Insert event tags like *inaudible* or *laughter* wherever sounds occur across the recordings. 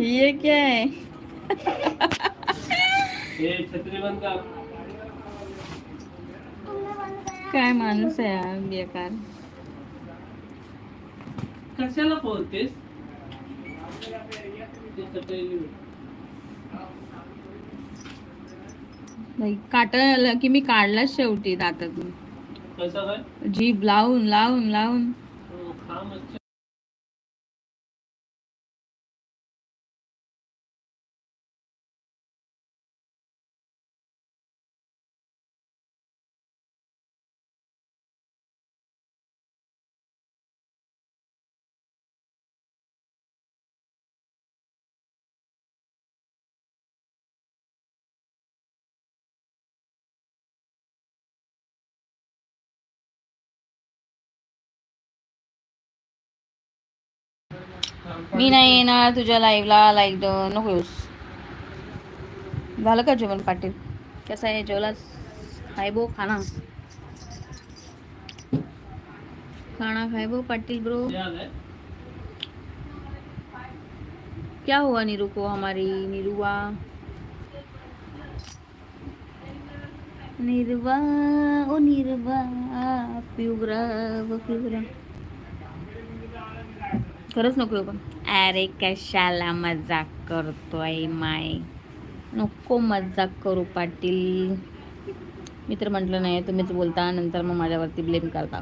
ये क्या है? *laughs* काय माणूस आहे हा बेकार. कशाला बाई काटा की मी काढलाच शेवटी दातातून. कसं काय? जीभ लावून लावून लावून. मी नाही येणार तुझ्या लाईव्हला लाईक द नकोस झालं का जेवण पाटील? कसं आहे जेवला खाय बो खाना. खाना खाय बो पाटील ब्रो क्या हुआ नीरू को हमारी नीरुआ? निर्वा ओ निर्वा पिवरा व पिवरा खरंच नको पण. अरे कशाला मजाक करतोय माय? नको मजाक करू पाटील. मी तर म्हटलं नाही तुम्हीच बोलता नंतर मग माझ्यावरती ब्लेम करता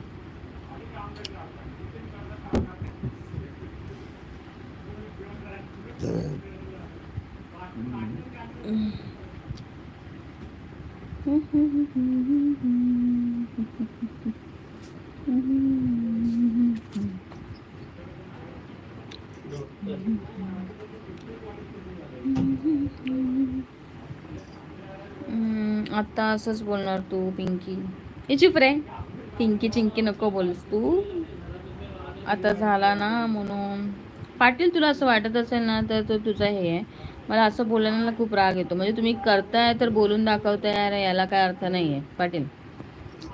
हम्म, आता असंच बोलणार तू पिंकी. हे चुप रे. पिंकी चिंकी नको बोलस तू. आता झाला ना म्हणून. पाटील तुला असं वाटत असेल ना तर तो तुझा हे आहे. मला असं बोलण्याला खूप राग येतो. म्हणजे तुम्ही करताय तर बोलून दाखवताय अरे याला काय अर्थ नाही आहे पाटील.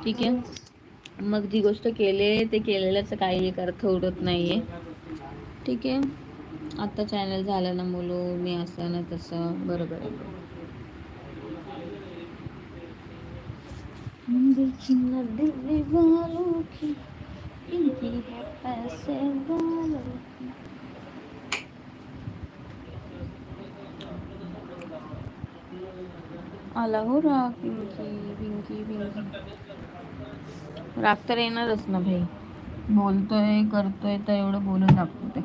ठीक आहे. मग जी गोष्ट केले ते केलेल्याचं काही एक अर्थ उडत नाही आहे ठीक आहे. आत्ता चॅनल झालं ना मुलं मी असं ना तसं. बरोबर आहे. देखी ना दिल वालों की इनकी है पैसे वालों की। आला हो राग पिंकी पिंकी पिंकी राग तर येणारच ना भाई. बोलतोय करतोय तर एवढं बोलून दाखवते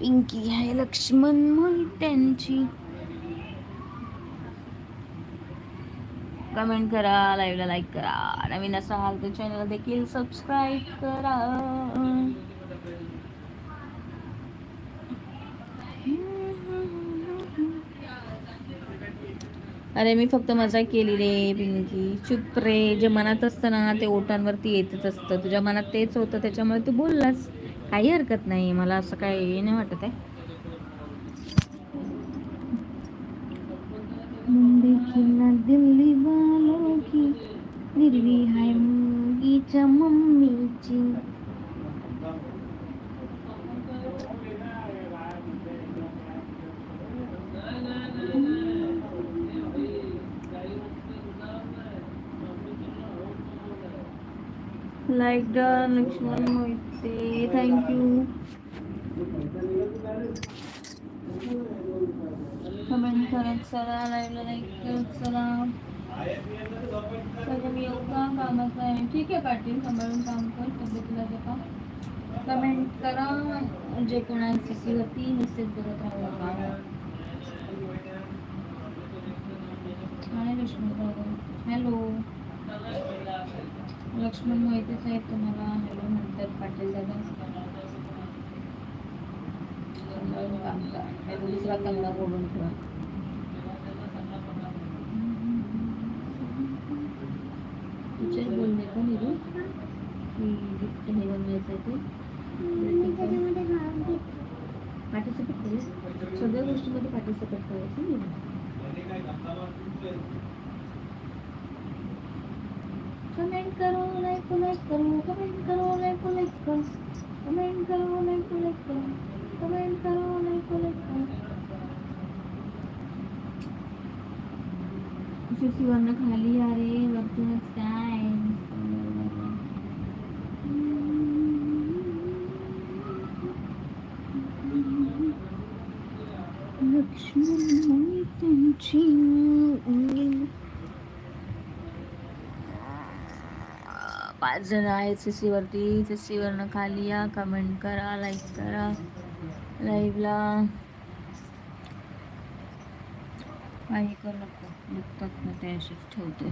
पिंकी आहे लक्ष्मण मोहित्यांची कमेंट करा लाईव्हला लाईक करा. नवीन असाल तर चॅनल देखील सबस्क्राईब करा. अरे मी फक्त मजा केली रे पिंकी. चुप रे. जे मनात असतं ना ते ओटांवरती येतच असतं. तुझ्या मनात तेच होतं त्याच्यामुळे तू बोललास. काही हरकत नाही. मला असं काही हे नाही वाटत आहे. देखी दिल्ली वालों निर्वी हाय मुंगीच्या मम्मीची like done Laxman Mohite thank you comment करत चला लाईव्हला लाईक करत चला. सगळं मी येऊ का कामाचं आहे. ठीक आहे पाटील सांभाळून काम कर तब्येतीला जपा. कमेंट करा जे कोणाची होती सी मेसेज बघत राहू नका लक्ष्मण दादा हॅलो लक्ष्मण माहितीच आहेत तुम्हाला. हॅलो म्हणतात पाटील दादा. काम करा नाही दुसरा कमला बोलून ठेवा. टीचर बोलले का निरू की हे बनवायचं आहे ते पार्टिसिपेट करेल सगळ्या गोष्टीमध्ये पार्टिसिपेट करायचं निरू कमेंट करो लाईक करो कमेंट करो लाईक को करो कमेंट करो लाईक को करो कमेंट करो लाइक को लाइक करो खाली अरे वरतूनच काय लक्ष्मी त्यांची पाच जण आहेत सी सीवरती सी सीवरनं खाली या. कमेंट करा लाईक करा. लाईव्हला. काही करू नको. बघतात ना ते असेच ठेवते.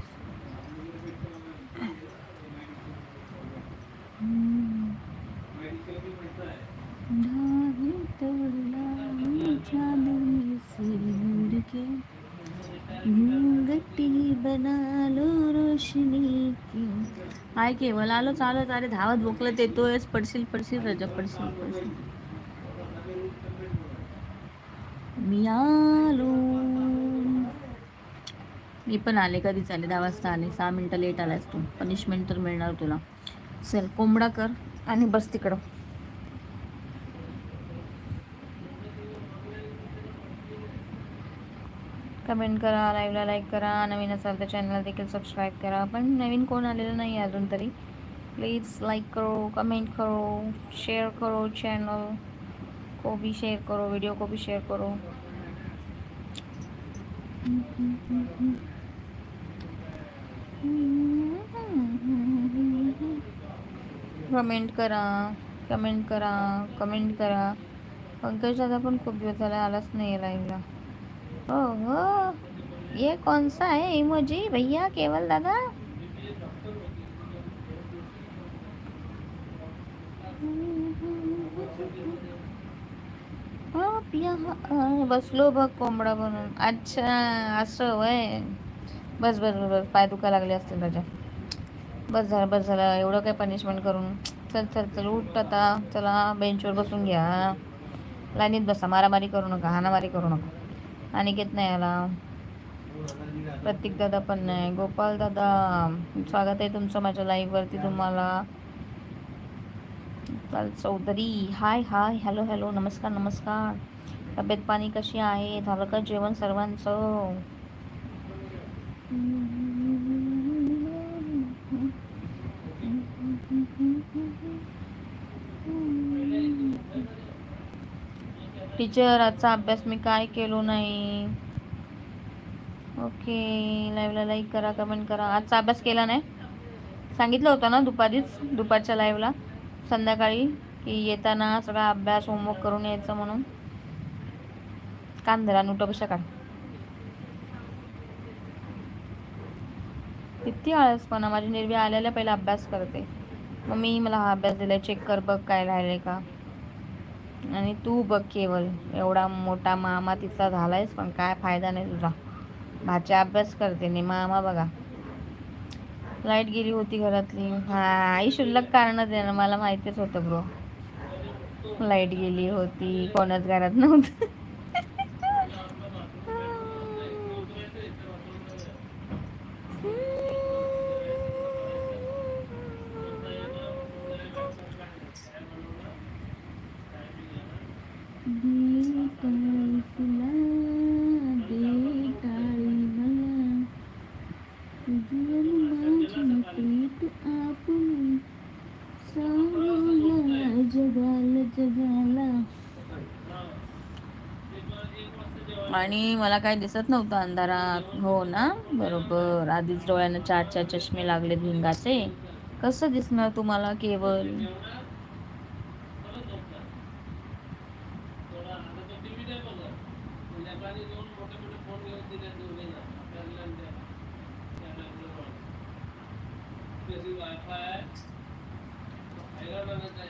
काय केवल आलो चालत. अरे धावत भोकलत येतोयस. पडशील पडशील रजा पडशील पडशील. मी आलो. मी पण आले कधीच आले दहा वाजता आले सहा मिनटं लेट आलास तू. पनिशमेंट तर मिळणार तुला. चल कोंबडा कर आणि बस तिकडं. कमेंट करा लाईव्हला लाईक करा नवीन असाल तर चॅनलला देखील सबस्क्राईब करा. पण नवीन कोण आलेलं नाही आहे अजून तरी. प्लीज लाईक करो कमेंट करो शेअर करो चॅनल को भी शेयर करो वीडियो को भी शेयर करो। कमेंट करा कमेंट करा कमेंट करा। पंकज दादा पण खूप दिवस झाला आलाच नाही लाईव्हला ओ हो ये कौन सा है इमोजी भैया, केवल दादा. बसलो बघ कोंबडा बनून अच्छा असं वय. बस बस बस बस. पाय दुखा लागले असतील त्याच्या बस झालं बस झालं. एवढं काय पनिशमेंट करून? चल चल चल. उठ आता. चला बेंचवर बसून घ्या. लाईनीत बसा. मारामारी करू नका. हाणामारी करू नका. अनिकेत नाही आला प्रतीक दादा पण नाही. गोपाल दादा स्वागत आहे तुमचं माझ्या लाईव्हवरती तुम्हाला. काल Chaudhari. Hi hi. Hello hello. नमस्कार नमस्कार. तब्येत पाणी कशी आहे? झालं का जेवण सर्वांचं? टीचर आजचा अभ्यास मी काय केलो नाही? ओके लाईव्हला लाईक करा कमेंट करा. आजचा अभ्यास केला नाही? सांगितलं होतं ना दुपारीच? दुपारच्या लाईव्हला संध्याकाळी की येताना सगळा अभ्यास होमवर्क करून यायचं म्हणून. कांदरा नुटं काढ किती आळसपणा माझी निर्वी आलेल्या पहिला अभ्यास करते. मग मी मला हा अभ्यास दिलाय चेक कर बघ काय राहिले का. आणि तू बघ केवळ एवढा मोठा मामा तिचा झालायस पण काय फायदा नाही तुझा. भाच्या अभ्यास करते नाही मामा बघा. लाइट गेली होती घरातली. हा आई शुल्लक कारणच आहे ना मला माहितीच होतं ब्रो लाइट गेली होती कोणच घरात नव्हतं. आणि मला काही दिसत नव्हतं अंधारात. हो ना? बरोबर. आधीच डोळ्यांना चार चार चष्मे लागले भिंगाचे. कसं दिसणार तुम्हाला केवळ मोबाईल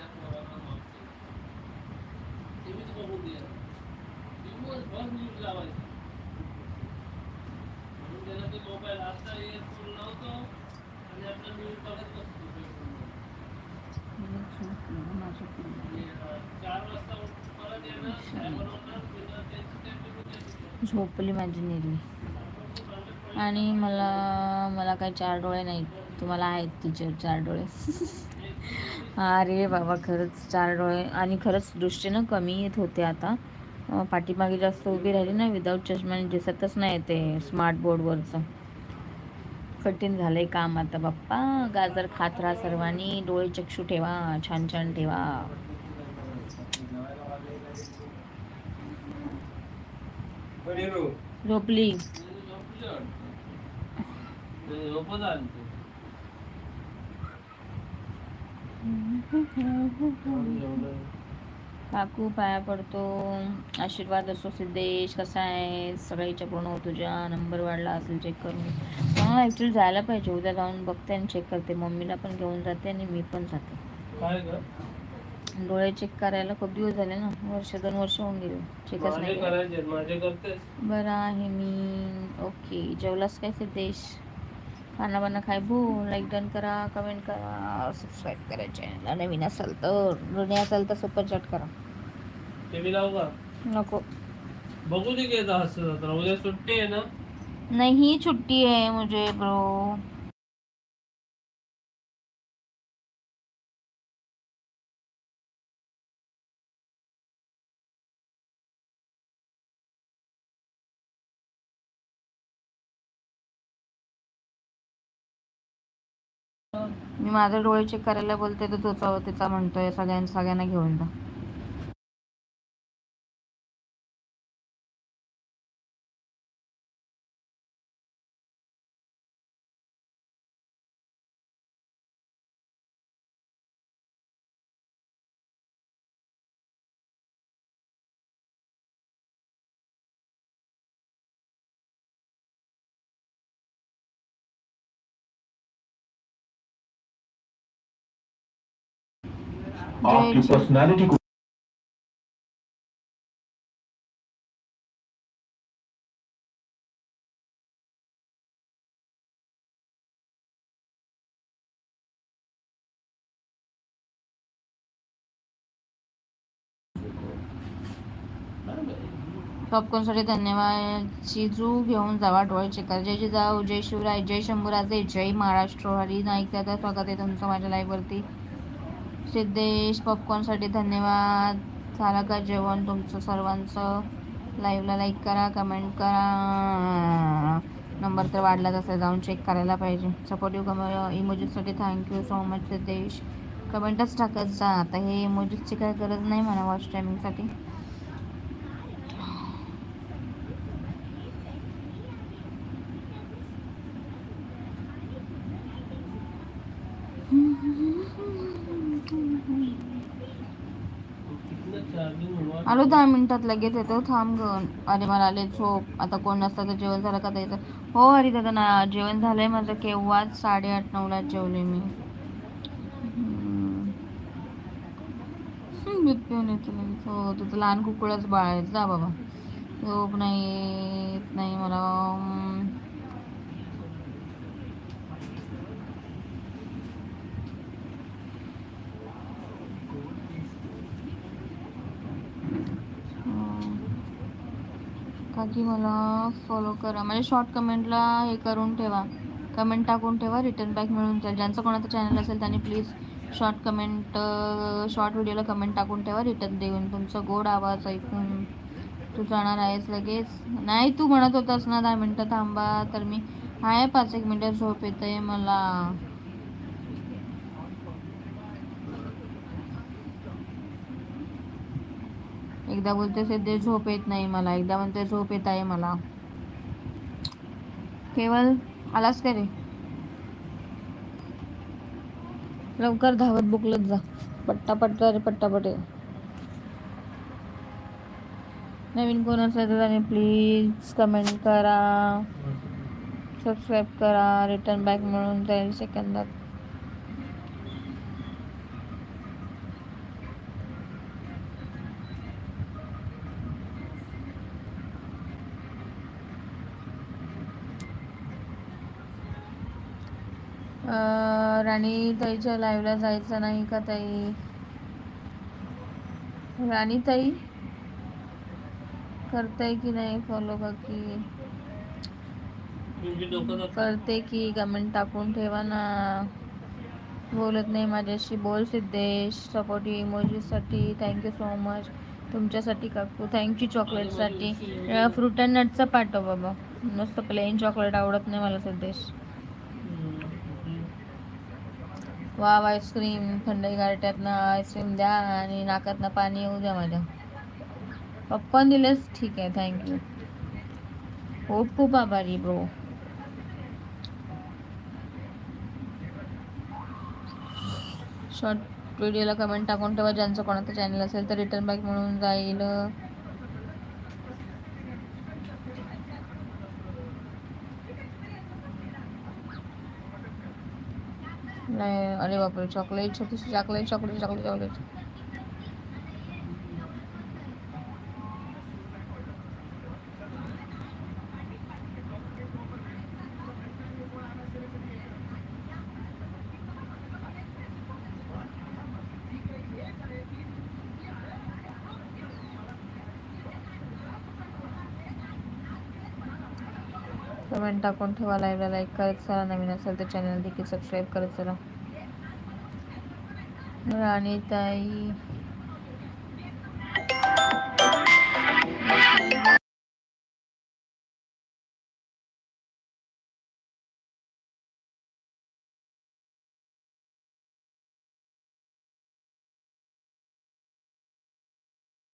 आता आणि बघत चार वाजता परत येणार झोपली माझी नेली आणि मला मला काही चार डोळे नाहीत. तुम्हाला आहेत तिचे चार डोळे. अरे बाबा खरंच चार डोळे. आणि खरंच दृष्टीनं कमी येत होते आता. पाठीमागे जास्त उभी राहिली ना विदाऊट चष्म्याने दिसतच नाही ते स्मार्ट बोर्डवरचं कठीण आहे काम आता बाप्पा. गाजर खात राहा सर्वांनी. डोळे चक्षू ठेवा. छान छान ठेवा. झोपली. काकू पाया पडतो आशीर्वाद असो सिद्धेश कसा आहे? सगळ्या इच्छा पूर्ण तुझ्या नंबर वाढला असेल चेक करून मला ॲक्च्युली जायला पाहिजे. उद्या जाऊन बघते आणि चेक करते. मम्मीला पण घेऊन जाते आणि मी पण जाते. डोळे चेक करायला खूप दिवस झाले ना. वर्ष दोन वर्ष होऊन गेले. चेकच नाही बरं आहे मी. ओके जेवलास काय सिद्धेश खाना बाना खाय भू लाईक डन करा कमेंट करा सबस्क्राईब करा चॅनलला नवीन असाल तर जुने असाल तर सुपर चॅट करा. टीव्ही लावू का? नको. बघू दे उद्या सुट्टी आहे ना? नहीं छुट्टी है मुझे ब्रो मी माझे डोळे चेक करायला बोलते तर तो तिचा म्हणतोय सगळ्यांना सगळ्यांना घेऊन जा. आपकी पर्सनालिटी को पॉपकॉर्नसाठी धन्यवाद चिजू घेऊन जावा डोळे चेक करा जय जिजाऊ जय शिवराय जय शंभूराजे जय महाराष्ट्र. हरी नाईक दादा स्वागत आहे तुमचं माझ्या लाईव्हवरती सिद्धेश पॉपकॉर्नसाठी धन्यवाद. झालं का जेवण तुमचं सर्वांचं? लाईव्हला लाईक करा कमेंट करा. नंबर तर वाढलाच असेल जाऊन चेक करायला पाहिजे. सपोर्टिव्ह कम इमोजीसाठी thank you so much Siddhesh. कमेंटच टाकत जा. आता हे इमोजीसची काय गरज नाही म्हणा वॉच टायमिंगसाठी आलो दहा मिनिटात लगेच येतो. थांब ग. अरे मला आले झोप. आता कोण नसतं तर जेवण झालं का द्यायचं हो अरे दादा ना जेवण झालंय माझं केव्हाच? साडेआठ नऊला जेवले मी. बिप्पिऊन येते लगेच. हो तुझं लहान कुकुळच बाळ जा बाबा. झोप नाही येत नाही मला. काकी मला फॉलो करा. म्हणजे शॉर्ट कमेंटला हे करून ठेवा. कमेंट टाकून ठेवा रिटर्न बॅक मिळून जाईल. ज्यांचं कोणाचं चॅनल असेल त्यांनी प्लीज शॉर्ट कमेंट शॉर्ट व्हिडिओला कमेंट टाकून ठेवा रिटर्न देऊन. तुमचं गोड आवाज ऐकून तू जाणार आहेस लगेच. नाही तू म्हणत होतास ना दहा मिनटं थांबा. तर मी आहे पाच एक मिनटं झोप येते मला. एकदा बोलते सध्या झोप येत नाही मला. एकदा म्हणते झोप येत आहे मला. केवळ आलास का रे? लवकर धावत बुकलत जा. पट्टा पट्टा रे पट्टा पटे नवीन कोण असेल तर त्याने प्लीज कमेंट करा. सबस्क्राईब करा. रिटर्न बॅक मिळून जाईल सेकंदात राणी ताईच्या लाईव्हला जायचं नाही का ताई? राणी ताई? करताय की नाही फॉलो का की? पिंकी डोकं दाखव. करते की कमेंट टाकून ठेवा ना. बोलत नाही माझ्याशी. बोल सिद्धेश. सपोर्टिव्ह इमोजीसाठी थँक्यू सो मच तुमच्यासाठी काकू. थँक्यू चॉकलेटसाठी फ्रूट अँड नटचं पाठव बाबा. मस्त प्लेन चॉकलेट आवडत नाही मला सिद्धेश. वाव आईस्क्रीम थंड गारट्यातनं आईस्क्रीम द्या आणि नाकातनं पाणी येऊ द्या माझ्या. पॉपकॉर्न दिलेस? ठीक आहे थँक्यू खूप खूप आभारी ब्रो शॉर्ट व्हिडिओला कमेंट टाकून ठेवा. ज्यांचं कोणाचं चॅनल असेल तर रिटर्न बॅक म्हणून जाईल. नाही अरे बापरे चॉकलेट छोटीशी chocolate chocolate chocolate chocolate comment टाकून ठेवा लाईव्हला लाईक करत चला. नवीन असेल तर चॅनल देखील सबस्क्राईब करत चला. राणी ताई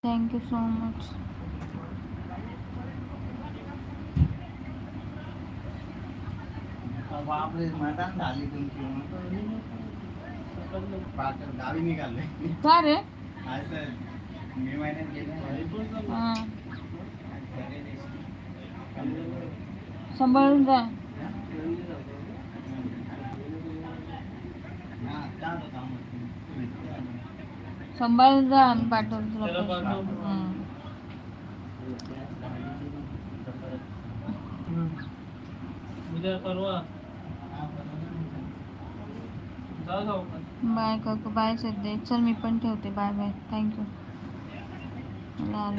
थँक्यू सो मच बापरे मटण झाली तुमची. पाकर गावी निघाले. का रे? असं मे महिन्यात गेले. हां सांभाळून जा सांभाळून जा आम्ही पाठवतो तुला. हं. उद्या परवा बाय काकू बाय सध्या चल मी पण ठेवते. Bye bye. थँक्यू